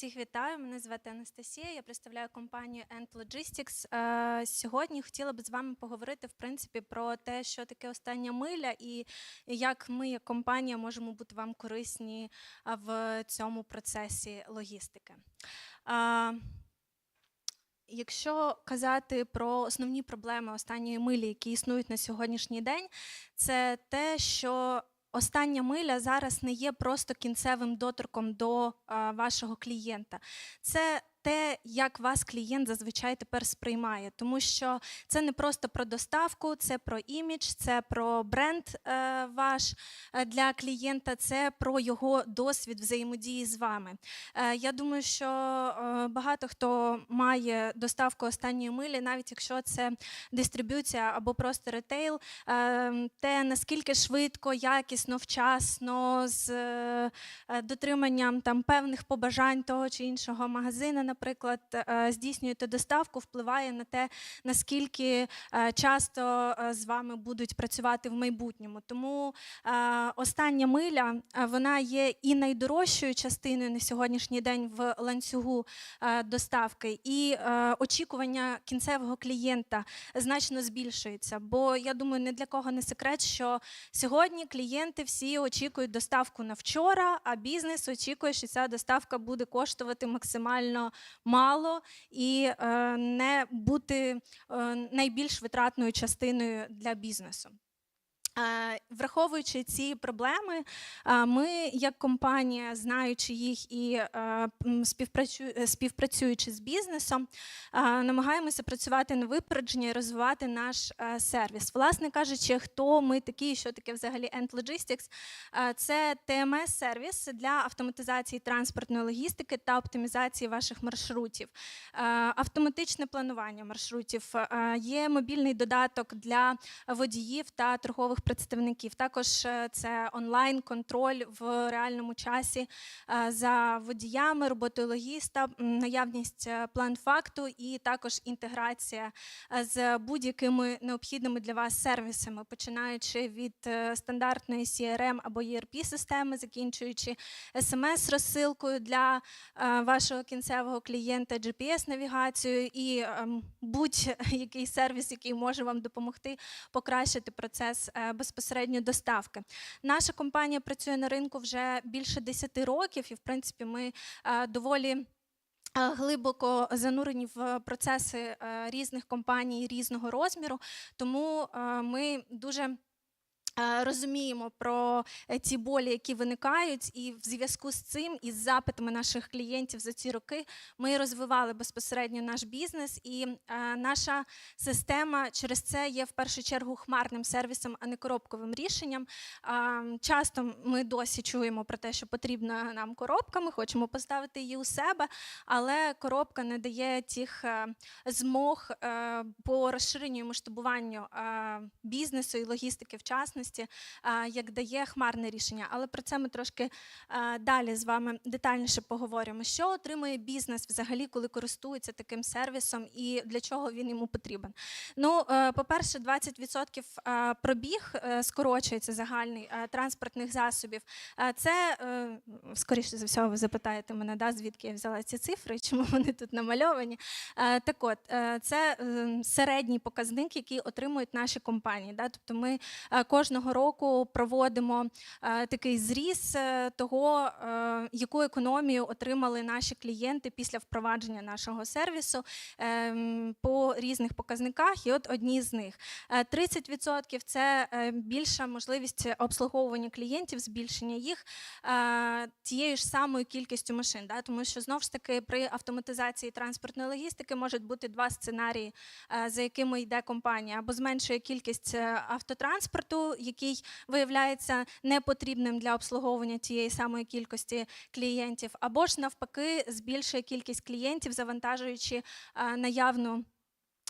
Всіх вітаю. Мене звати Анастасія. Я представляю компанію End Logistics. Е, Сьогодні хотіла б з вами поговорити в принципі про те, що таке остання миля, і як ми, як компанія, можемо бути вам корисні в цьому процесі логістики. Е, Якщо казати про основні проблеми останньої милі, які існують на сьогоднішній день, це те, що остання миля зараз не є просто кінцевим доторком до вашого клієнта. Це те, як вас клієнт зазвичай тепер сприймає, тому що це не просто про доставку, це про імідж, це про бренд е, ваш е, для клієнта, це про його досвід взаємодії з вами. Е, я думаю, що багато хто має доставку останньої милі, навіть якщо це дистриб'юція або просто ретейл, те наскільки швидко, якісно, вчасно, з дотриманням там певних побажань того чи іншого магазину, наприклад, е, здійснюєте доставку, впливає на те, наскільки е, часто е, з вами будуть працювати в майбутньому. Тому остання миля вона є і найдорожчою частиною на сьогоднішній день в ланцюгу доставки, і очікування кінцевого клієнта значно збільшується. Бо я думаю, ні для кого не секрет, що сьогодні клієнти всі очікують доставку на вчора, а бізнес очікує, що ця доставка буде коштувати максимально мало і е, не бути е, найбільш витратною частиною для бізнесу. Е, Враховуючи ці проблеми, е, ми, як компанія, знаючи їх і е, співпрацюючи з бізнесом, намагаємося працювати на випередження і розвивати наш сервіс. Власне кажучи, хто ми такі, що таке взагалі End Logistics, це ТМС-сервіс для автоматизації транспортної логістики та оптимізації ваших маршрутів. Автоматичне планування маршрутів, є мобільний додаток для водіїв та торгових представників. Також е, це онлайн-контроль в реальному часі е, за водіями, роботою логіста, наявність е, план факту і також інтеграція з будь-якими необхідними для вас сервісами, починаючи від стандартної CRM або ERP-системи, закінчуючи смс-розсилкою для вашого кінцевого клієнта, GPS-навігацією і ем, будь-який сервіс, який може вам допомогти покращити процес безпосередньо доставки. Наша компанія працює на ринку вже більше 10 років, і в принципі ми е, доволі. е, Глибоко занурені в процеси е, різних компаній різного розміру, тому е, ми дуже е, розуміємо про е, ті болі, які виникають, і в зв'язку з цим і з запитами наших клієнтів за ці роки ми розвивали безпосередньо наш бізнес, і е, наша система через це є в першу чергу хмарним сервісом, а не коробковим рішенням. А, Часто ми досі чуємо про те, що потрібна нам коробка, ми хочемо поставити її у себе, але коробка не дає тих е, змог е, по розширенню і масштабуванню е, бізнесу і логістики в частності, е, як дає хмарне рішення. Але про це ми трошки далі з вами детальніше поговоримо. Що отримує бізнес взагалі, коли користується таким сервісом, і для чого він йому потрібен? Ну, е, по-перше, 20% е, пробіг е, скорочується загальний е, транспортних засобів. Це, скоріше за всього, ви запитаєте мене, да, звідки я взяла ці цифри, чому вони тут намальовані. Так от, це е, середній показник, який отримують наші компанії. Да? Тобто ми е, кожного року проводимо е, такий зріз е, того, е, яку економію отримали наші клієнти після впровадження нашого сервісу ем, по різних показниках. І от одні з них. Е, 30% це більша можливість обслуговування клієнтів, збільшення їх тією ж самою кількістю машин. Да? Тому що знову ж таки при автоматизації транспортної логістики можуть бути два сценарії, за якими йде компанія, або зменшує кількість автотранспорту, який виявляється непотрібним для обслуговування тієї самої кількості клієнтів, або ж навпаки збільшує кількість клієнтів, завантажуючи е, наявну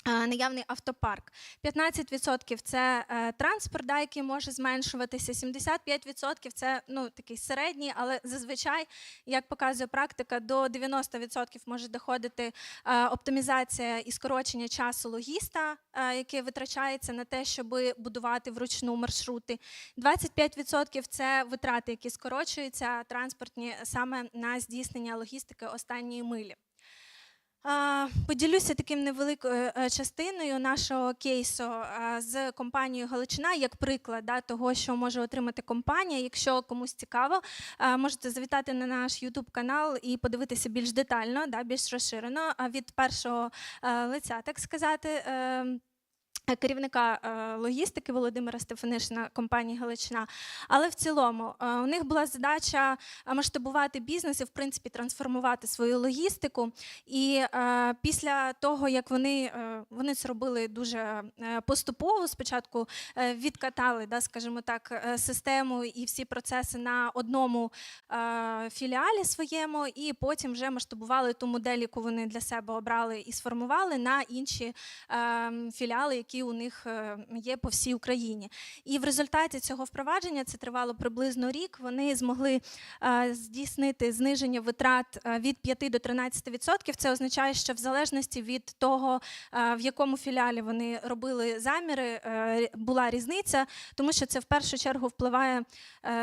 Наявний автопарк. 15% це е, транспорт, да, який може зменшуватися. 75% це ну, такий середній, але зазвичай, як показує практика, до 90% може доходити е, оптимізація і скорочення часу логіста, е, яке витрачається на те, щоб будувати вручну маршрути. 25% це витрати, які скорочуються транспортні саме на здійснення логістики останньої милі. Поділюся таким невеликою е, частиною нашого кейсу з компанією Галичина як приклад да, того, що може отримати компанія. Якщо комусь цікаво, можете завітати на наш YouTube канал і подивитися більш детально, да, більш розширено а, від першого е, лиця, так сказати. Е, Керівника е, логістики Володимира Стефанишина компанії Галичина. Але в цілому е, у них була задача масштабувати бізнес і, в принципі, трансформувати свою логістику. І після того, як вони, вони це робили дуже поступово, спочатку відкатали, да, скажімо так, систему і всі процеси на одному філіалі своєму, і потім вже масштабували ту модель, яку вони для себе обрали і сформували на інші е, філіали, які у них е, є по всій Україні. І в результаті цього впровадження це тривало приблизно рік. Вони змогли е, здійснити зниження витрат е, від 5 до 13%. Це означає, що в залежності від того, в якому філіалі вони робили заміри, була різниця, тому що це в першу чергу впливає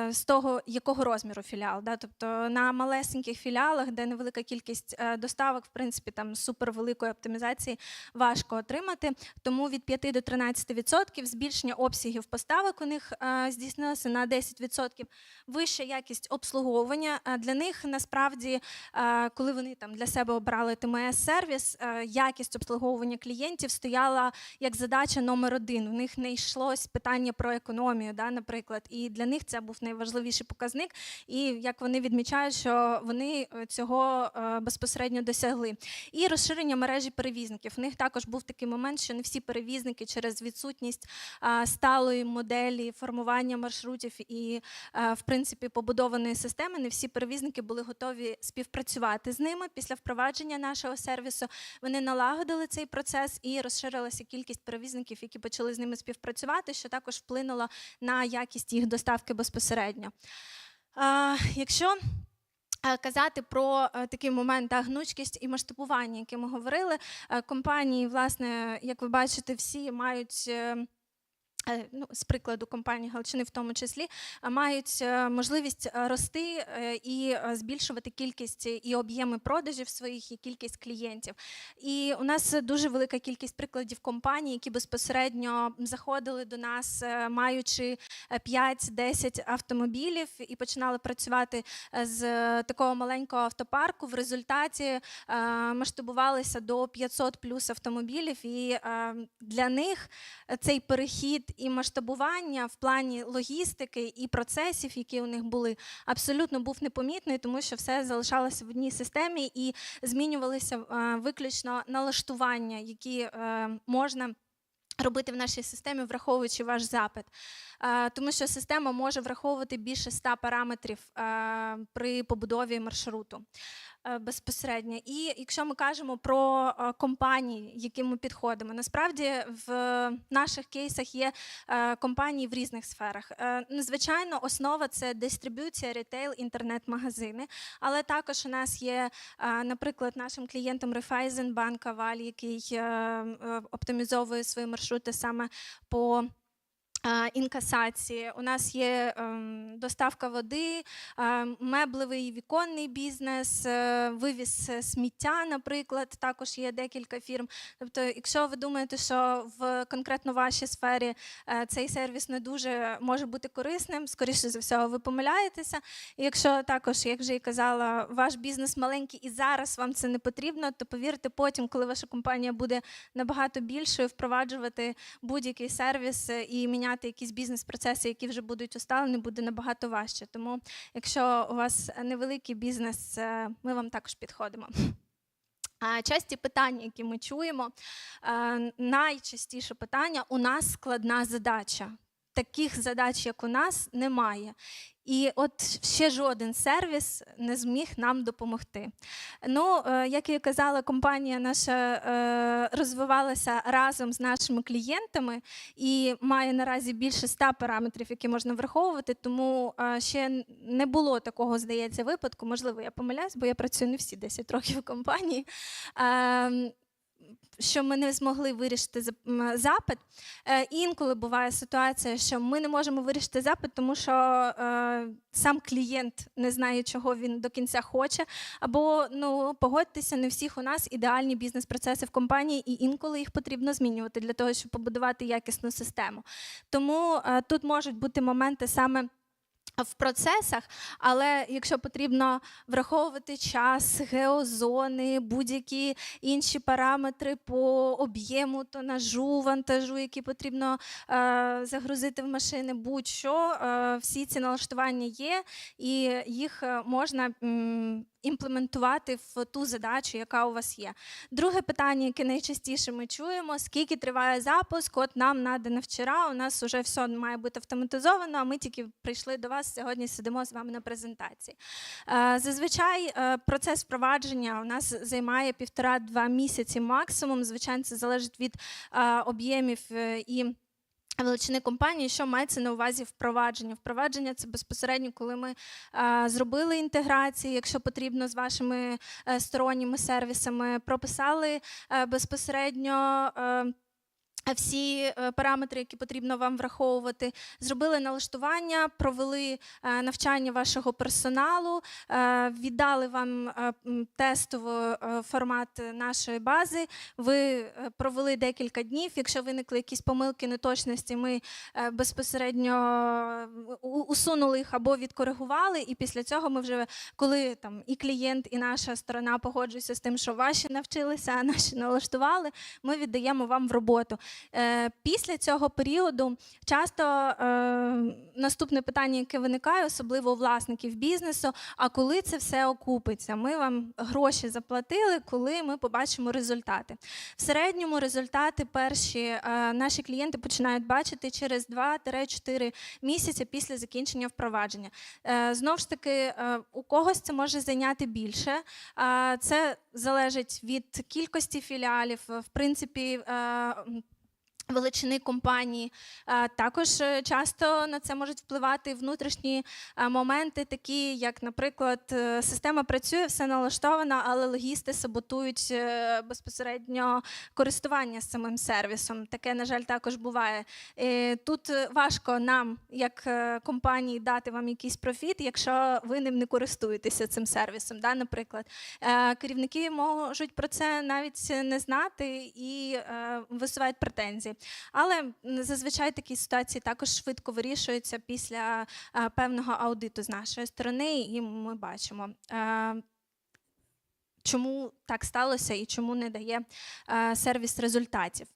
з того, якого розміру філіал. Тобто на малесеньких філіалах, де невелика кількість доставок, в принципі, там супервеликої оптимізації важко отримати. Тому від 5 до 13% збільшення обсягів поставок у них е, здійснилося на 10%. Вища якість обслуговування Е, для них насправді, е, коли вони там для себе обрали ТМС сервіс, е, якість обслуговування клієнтів стояла як задача номер один. У них не йшлось питання про економію, да, наприклад, і для них це був найважливіший показник. І як вони відмічають, що вони цього безпосередньо досягли. І розширення мережі перевізників. У них також був такий момент, що не всі перевізники через відсутність сталої моделі формування маршрутів і, в принципі, побудованої системи, не всі перевізники були готові співпрацювати з ними. Після впровадження нашого сервісу вони налагодили цей процес і розширилася кількість перевізників, які почали з ними співпрацювати, що також вплинуло на якість їх доставки безпосередньо. Якщо Казати про е, такий момент та гнучкість і масштабування, які ми говорили. Е, Компанії, власне, як ви бачите, всі мають. Е, Ну, з прикладу компанії Галичини, в тому числі, е, мають е, можливість рости і збільшувати кількість і об'єми продажів своїх, і кількість клієнтів. І у нас дуже велика кількість прикладів компаній, які безпосередньо заходили до нас, маючи е, 5-10 автомобілів, і починали працювати з такого маленького автопарку. В результаті масштабувалися до 500 плюс автомобілів, і для них цей перехід і масштабування в плані логістики і процесів, які у них були, абсолютно був непомітний, тому що все залишалося в одній системі і змінювалися е, виключно налаштування, які е, можна. Робити в нашій системі, враховуючи ваш запит, Е, тому що система може враховувати більше 100 параметрів при побудові маршруту безпосередньо. І якщо ми кажемо про е, компанії, яким ми підходимо, насправді в наших кейсах є е, компанії в різних сферах. Е, ну, Звичайно, основа це дистриб'юція, ретейл, інтернет-магазини, але також у нас є, е, наприклад, нашим клієнтом Raiffeisenbank Аваль, який е, е, оптимізовує свої маршрути саме по інкасації. У нас є ем, доставка води, меблевий віконний бізнес, е, вивіз сміття, наприклад, також є декілька фірм. Тобто, якщо ви думаєте, що в конкретно вашій сфері е, цей сервіс не дуже може бути корисним, скоріше за всього, ви помиляєтеся. Якщо також, як вже і казала, ваш бізнес маленький і зараз вам це не потрібно, то повірте, потім, коли ваша компанія буде набагато більшою, впроваджувати будь-який сервіс е, і міняти якісь бізнес-процеси, які вже будуть усталені, буде набагато важче. Тому, якщо у вас невеликий бізнес, е, ми вам також підходимо. Часті питання, які ми чуємо, е, найчастіше питання: у нас складна задача. Таких задач, як у нас, немає. І от ще жоден сервіс не зміг нам допомогти. Ну, е, як я казала, компанія наша е, розвивалася разом з нашими клієнтами і має наразі більше 100 параметрів, які можна враховувати. Тому е, ще не було такого, здається, випадку. Можливо, я помиляюсь, бо я працюю не всі 10 років в компанії. Що ми не змогли вирішити запит. Е, інколи буває ситуація, що ми не можемо вирішити запит, тому що е, сам клієнт не знає, чого він до кінця хоче. Або ну погодьтеся, не всіх у нас ідеальні бізнес-процеси в компанії, і інколи їх потрібно змінювати для того, щоб побудувати якісну систему. Тому е, тут можуть бути моменти саме. В процесах, але якщо потрібно враховувати час, геозони, будь-які інші параметри по об'єму тонажу, вантажу, які потрібно е, загрузити в машини, будь-що, е, всі ці налаштування є, і їх е, можна імплементувати в ту задачу, яка у вас є. Друге питання, яке найчастіше ми чуємо: скільки триває запуск? От нам надано вчора. У нас вже все має бути автоматизовано. А ми тільки прийшли до вас сьогодні. Сидимо з вами на презентації. Е, Зазвичай е, процес впровадження у нас займає півтора-два місяці максимум. Звичайно, це залежить від е, об'ємів і. Величини компанії, що мається на увазі впровадження. Впровадження це безпосередньо, коли ми е, зробили інтеграції, якщо потрібно, з вашими е, сторонніми сервісами, прописали е, безпосередньо. Е, всі е, параметри, які потрібно вам враховувати, зробили налаштування, провели е, навчання вашого персоналу, е, віддали вам тестовий формат нашої бази. Ви провели декілька днів. Якщо виникли якісь помилки, неточності, ми безпосередньо усунули їх або відкоригували. І після цього ми вже, коли там і клієнт, і наша сторона погоджуються з тим, що ваші навчилися, а наші налаштували, ми віддаємо вам в роботу. Е, Після цього періоду часто е, наступне питання, яке виникає, особливо у власників бізнесу: а коли це все окупиться? Ми вам гроші заплатили, коли ми побачимо результати. В середньому результати перші е, наші клієнти починають бачити через 2-4 місяці після закінчення впровадження. Знову ж таки, у когось це може зайняти більше. Це залежить від кількості філіалів, в принципі. Величини компанії Е, також е, часто на це можуть впливати внутрішні е, моменти, такі як, наприклад, система працює, все налаштовано, але логісти саботують безпосередньо користування самим сервісом. Таке, на жаль, також буває. Тут важко нам, як компанії, дати вам якийсь профіт, якщо ви ним не користуєтеся цим сервісом. Да, наприклад, керівники можуть про це навіть не знати і висувають претензії. Але зазвичай такі ситуації також швидко вирішуються після е, певного аудиту з нашої сторони, і ми бачимо. е, Чому так сталося і чому не дає е, сервіс результатів?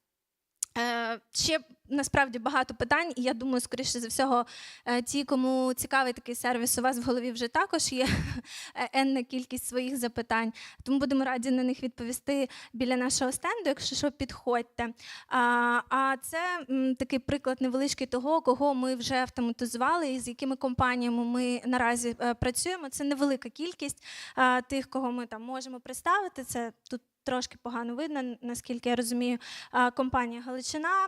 Е, ще насправді багато питань, і я думаю, скоріше за всього, е, ті, кому цікавий такий сервіс, у вас в голові вже також є е, енна кількість своїх запитань. Тому будемо раді на них відповісти біля нашого стенду, якщо що, підходьте. А, це такий приклад невеличкий того, кого ми вже автоматизували і з якими компаніями ми наразі працюємо. Це невелика кількість тих, кого ми там можемо представити. Це тут. Трошки погано видно, наскільки я розумію. Компанія Галичина,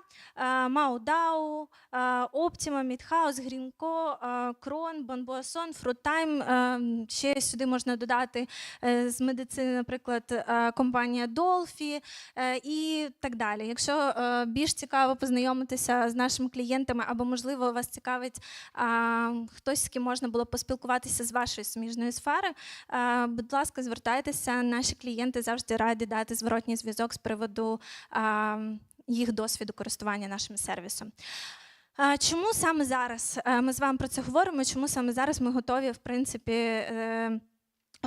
Маудау, а, Optima, Мідхаус, Грінко, Крон, Бонбоасон, Фруттайм. Ще сюди можна додати е, з медицини, наприклад, компанія Долфі е, і так далі. Якщо е, більш цікаво познайомитися з нашими клієнтами, або, можливо, вас цікавить хтось, з ким можна було поспілкуватися з вашої суміжної сфери, будь ласка, звертайтеся. Наші клієнти завжди раді дати зворотній зв'язок з приводу їх досвіду користування нашим сервісом. Чому саме зараз е, ми з вами про це говоримо? Чому саме зараз ми готові, в принципі, е,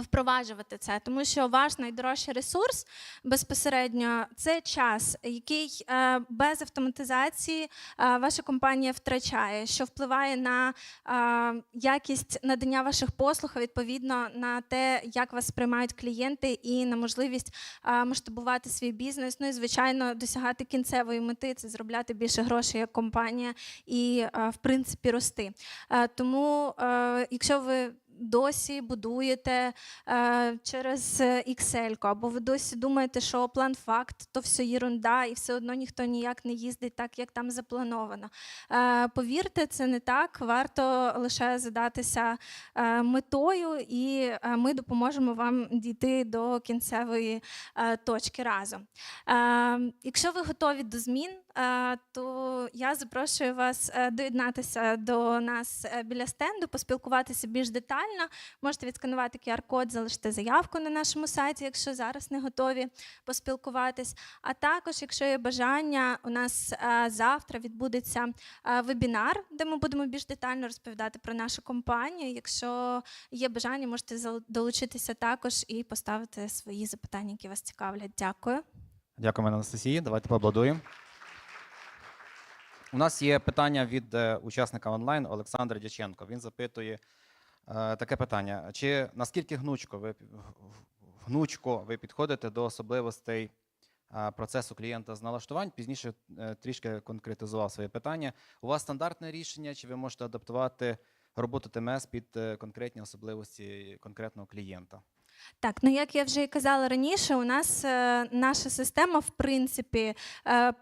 Впроваджувати це, тому що ваш найдорожчий ресурс безпосередньо це час, який е, без автоматизації е, ваша компанія втрачає, що впливає на е, якість надання ваших послуг, відповідно на те, як вас сприймають клієнти, і на можливість масштабувати свій бізнес. Ну і звичайно, досягати кінцевої мети це зробляти більше грошей як компанія і в принципі рости. Тому, якщо ви досі будуєте е, через Excel, або ви досі думаєте, що план факт то все єрунда, і все одно ніхто ніяк не їздить так, як там заплановано. Е, повірте, це не так. Варто лише задатися е, метою, і е, ми допоможемо вам дійти до кінцевої е, точки разом. Е, якщо ви готові до змін, то я запрошую вас е, доєднатися до нас е, біля стенду, поспілкуватися більш детально. Можете відсканувати QR-код, залишити заявку на нашому сайті, якщо зараз не готові поспілкуватись. А також, якщо є бажання, у нас е, завтра відбудеться е, вебінар, де ми будемо більш детально розповідати про нашу компанію. Якщо є бажання, можете долучитися також і поставити свої запитання, які вас цікавлять. Дякую. Дякуємо, Анастасії. Давайте поаплодуємо. У нас є питання від е, учасника онлайн Олександра Дяченко. Він запитує е, таке питання: чи наскільки гнучко ви, гнучко ви підходите до особливостей е, процесу клієнта з налаштувань? Пізніше трішки конкретизував своє питання. У вас стандартне рішення, чи ви можете адаптувати роботу ТМС під конкретні особливості конкретного клієнта? Так, ну як я вже і казала раніше, у нас е, наша система, в принципі, е,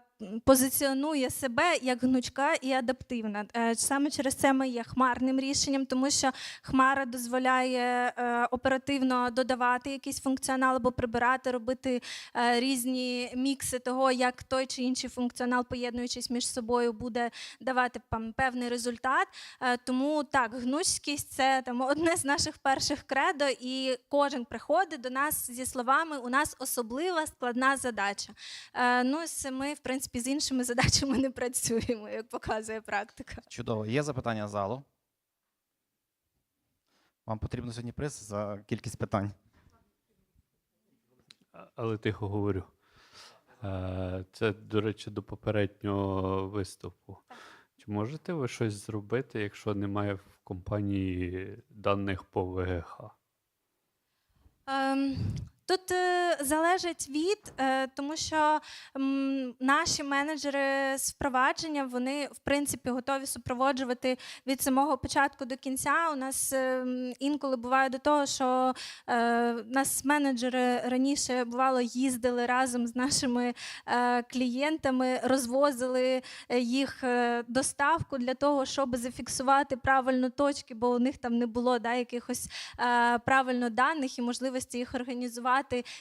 позиціонує себе як гнучка і адаптивна. Е, саме через це ми є хмарним рішенням, тому що хмара дозволяє е, оперативно додавати якийсь функціонал або прибирати, робити е, різні мікси того, як той чи інший функціонал, поєднуючись між собою, буде давати певний результат. Тому так, гнучкість це там одне з наших перших кредо, і кожен приходить до нас зі словами: у нас особлива складна задача. Ну, ми, в принципі, з іншими задачами не працюємо, як показує практика. Чудово. Є запитання залу? Вам потрібно сьогодні приз за кількість питань. Але тихо говорю. Е, Це, до речі, до попереднього виступу. Чи можете ви щось зробити, якщо немає в компанії даних по ВГХ? Ем, Тут е, залежить від, е, тому що м, наші менеджери з впровадження вони в принципі готові супроводжувати від самого початку до кінця. У нас е, інколи буває до того, що е, нас менеджери раніше бувало їздили разом з нашими е, клієнтами, розвозили е, їх е, доставку для того, щоб зафіксувати правильно точки, бо у них там не було да, якихось е, правильно даних і можливості їх організувати.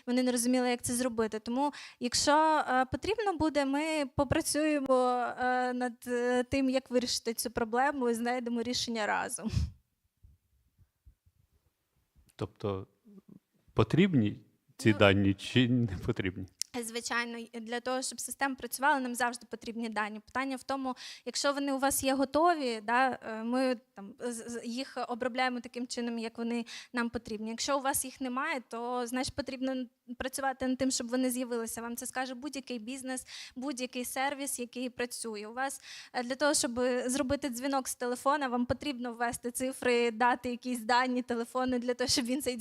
Вони не розуміли, як це зробити. Тому, якщо е, потрібно буде, ми попрацюємо е, над е, тим, як вирішити цю проблему, і знайдемо рішення разом. Тобто потрібні ці Ну, дані чи не потрібні? Звичайно, для того, щоб система працювала, нам завжди потрібні дані. Питання в тому, якщо вони у вас є готові, да, е, ми там їх обробляємо таким чином, як вони нам потрібні. Якщо у вас їх немає, то значить потрібно працювати над тим, щоб вони з'явилися. Вам це скаже будь-який бізнес, будь-який сервіс, який працює. У вас е, для того, щоб зробити дзвінок з телефона, вам потрібно ввести цифри, дати якісь дані телефону для того, щоб він цей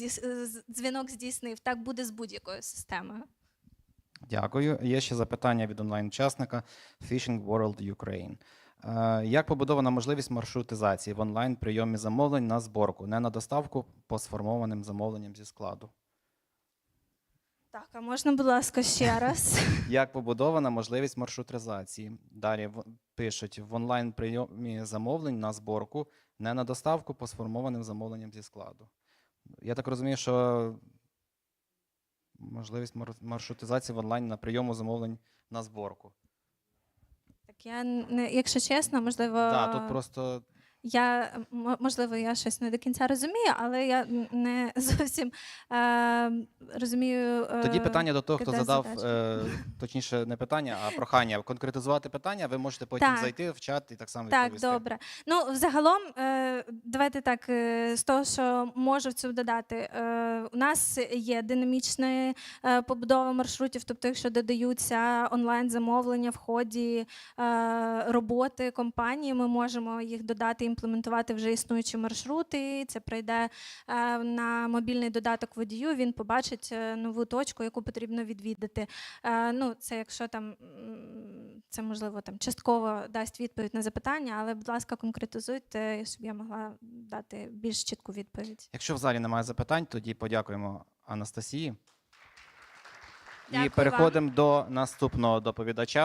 дзвінок здійснив. Так буде з будь-якою системою. Дякую. Є ще запитання від онлайн-учасника Fishing World Ukraine. Е, Як побудована можливість маршрутизації в онлайн прийомі замовлень на зборку, не на доставку по сформованим замовленням зі складу? Так, а можна, будь ласка, ще раз? Як побудована можливість маршрутизації? Далі пишуть в онлайн прийомі замовлень на зборку, не на доставку по сформованим замовленням зі складу. Я так розумію, що можливість мар- маршрутизації в онлайн на прийому замовлень на зборку. Так я не, якщо чесно, можливо, Так, тут просто Я можливо, я щось не до кінця розумію, але я не зовсім е, розумію. е, Тоді питання до того, хто задав, е, точніше, не питання, а прохання конкретизувати питання. Ви можете потім Так. зайти в чат і так само Так, відповісти. добре. Ну, взагалом, е, давайте так, е, з того, що можу в цю додати. Е, у нас є динамічна е, побудова маршрутів, тобто, якщо додаються онлайн-замовлення в ході е, роботи компанії, ми можемо їх додати, імплементувати вже існуючі маршрути. Це прийде е, на мобільний додаток водію, він побачить е, нову точку, яку потрібно відвідати. Е, ну, це якщо там це можливо там частково дасть відповідь на запитання, але, будь ласка, конкретизуйте, щоб я могла дати більш чітку відповідь. Якщо в залі немає запитань, тоді подякуємо Анастасії. Дякую І вам. переходимо до наступного доповідача.